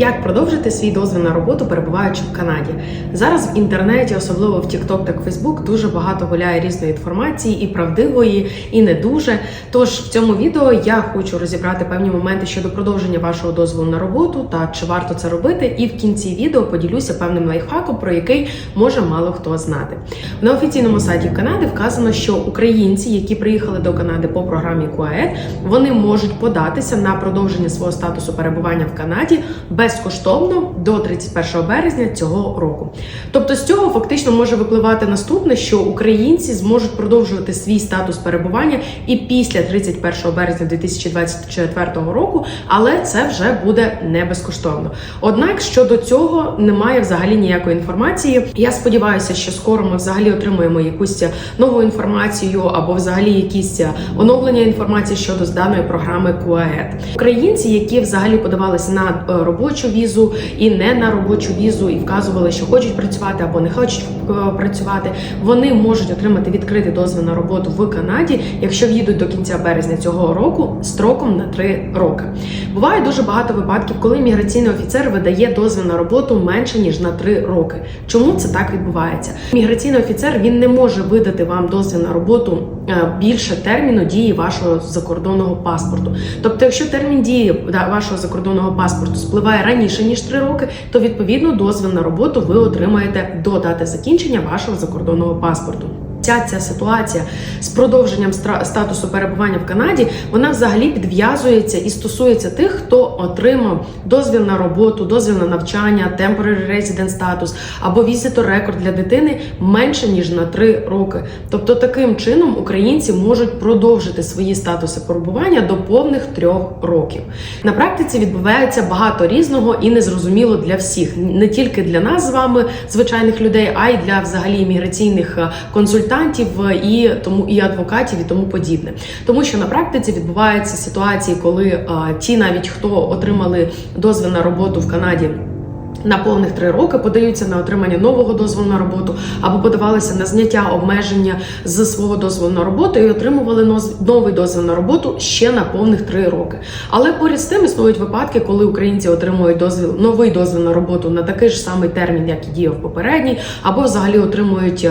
Як продовжити свій дозвіл на роботу, перебуваючи в Канаді? Зараз в інтернеті, особливо в TikTok та Facebook, дуже багато гуляє різної інформації, і правдивої, і не дуже. Тож в цьому відео я хочу розібрати певні моменти щодо продовження вашого дозволу на роботу та чи варто це робити. І в кінці відео поділюся певним лайфхаком, про який може мало хто знати. На офіційному сайті Канади вказано, що українці, які приїхали до Канади по програмі КУАЕД, вони можуть податися на продовження свого статусу перебування в Канаді безкоштовно до 31 березня цього року. Тобто з цього фактично може випливати наступне, що українці зможуть продовжувати свій статус перебування і після 31 березня 2024 року, але це вже буде не безкоштовно. Однак щодо цього немає взагалі ніякої інформації. Я сподіваюся, що скоро ми взагалі отримаємо якусь нову інформацію або взагалі якісь оновлення інформації щодо даної програми КУАЕД. Українці, які взагалі подавалися на е, робочу візу і не на робочу візу, і вказували, що хочуть працювати або не хочуть е, працювати, вони можуть отримати відкритий дозвіл на роботу в Канаді, якщо в'їдуть до кінця березня цього року строком на 3 роки. Буває дуже багато випадків, коли міграційний офіцер видає дозвіл на роботу менше ніж на 3 роки. Чому це так відбувається? Міграційний офіцер він не може видати вам дозвіл на роботу е, більше терміну дії вашого закордонного паспорту. Тобто, якщо термін дії вашого закордонного паспорту спливає раніше ніж 3 роки, то відповідно дозвіл на роботу ви отримаєте до дати закінчення вашого закордонного паспорту. Ця ця ситуація з продовженням статусу перебування в Канаді вона взагалі підв'язується і стосується тих, хто отримав дозвіл на роботу, дозвіл на навчання, temporary resident статус або visitor record для дитини менше ніж на 3 роки. Тобто таким чином українці можуть продовжити свої статуси перебування до повних трьох років. На практиці відбувається багато різного і незрозуміло для всіх, не тільки для нас з вами, звичайних людей, а й для взагалі міграційних е, консультантів і тому і адвокатів, і тому подібне. Тому що на практиці відбуваються ситуації, коли а, ті, навіть хто отримали дозвіл на роботу в Канаді. На повних три роки подаються на отримання нового дозволу на роботу або подавалися на зняття обмеження з свого дозволу на роботу і отримували новий дозвіл на роботу ще на повних три роки. Але поряд з тим існують випадки, коли українці отримують дозвіл новий дозвіл на роботу на такий ж самий термін, як і діяв попередній, або взагалі отримують,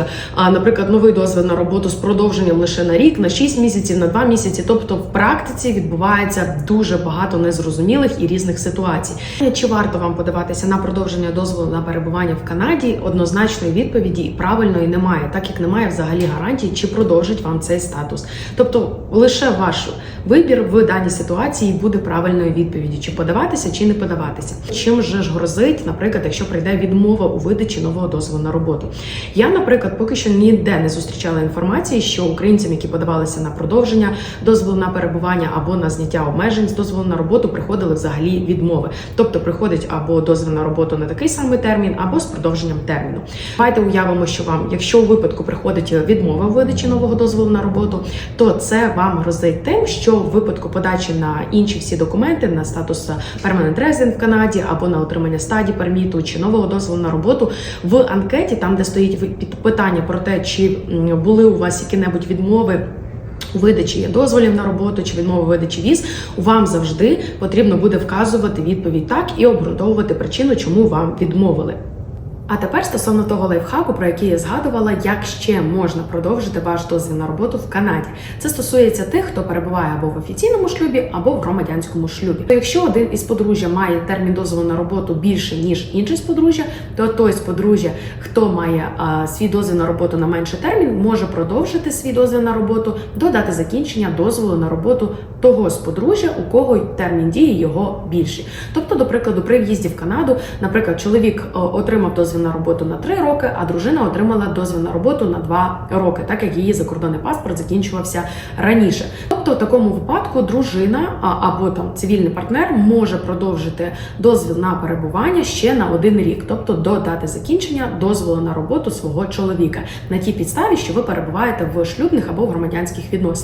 наприклад, новий дозвіл на роботу з продовженням лише на рік, на 6 місяців, на 2 місяці. Тобто, в практиці відбувається дуже багато незрозумілих і різних ситуацій. Чи варто вам подаватися на продовження дозволу на перебування в Канаді? Однозначної відповіді і правильної немає, так як немає взагалі гарантії, чи продовжить вам цей статус. Тобто, лише ваш вибір в даній ситуації буде правильною відповіді, чи подаватися, чи не подаватися. Чим же ж грозить, наприклад, якщо прийде відмова у видачі нового дозволу на роботу? Я, наприклад, поки що ніде не зустрічала інформації, що українцям, які подавалися на продовження дозволу на перебування або на зняття обмежень з дозволу на роботу, приходили взагалі відмови. Тобто приходить або дозвіл на роботу на такий самий термін, або з продовженням терміну. Давайте уявимо, що вам, якщо у випадку приходить відмова видачі нового дозволу на роботу, то це вам грозить тим, що в випадку подачі на інші всі документи на статус Permanent Resident в Канаді або на отримання стадії перміту чи нового дозволу на роботу в анкеті, там де стоїть питання про те, чи були у вас які-небудь відмови. У видачі дозволів на роботу чи відмови видачі віз, вам завжди потрібно буде вказувати відповідь так і обґрунтовувати причину, чому вам відмовили. А тепер стосовно того лайфхаку, про який я згадувала, як ще можна продовжити ваш дозвіл на роботу в Канаді. Це стосується тих, хто перебуває або в офіційному шлюбі, або в громадянському шлюбі. То якщо один із подружжя має термін дозволу на роботу більше ніж інший з подружжя, то той з подружжя, хто має а, свій дозвіл на роботу на менший термін, може продовжити свій дозвіл на роботу до дати закінчення дозволу на роботу того з подружжя, у кого термін дії його більший. Тобто, до прикладу, при в'їзді в Канаду, наприклад, чоловік отримав дозвіл на роботу на 3 роки, а дружина отримала дозвіл на роботу на 2 роки, так як її закордонний паспорт закінчувався раніше. Тобто, в такому випадку дружина або там цивільний партнер може продовжити дозвіл на перебування ще на один рік, тобто до дати закінчення дозволу на роботу свого чоловіка на тій підставі, що ви перебуваєте в шлюбних або в громадянських відносинах.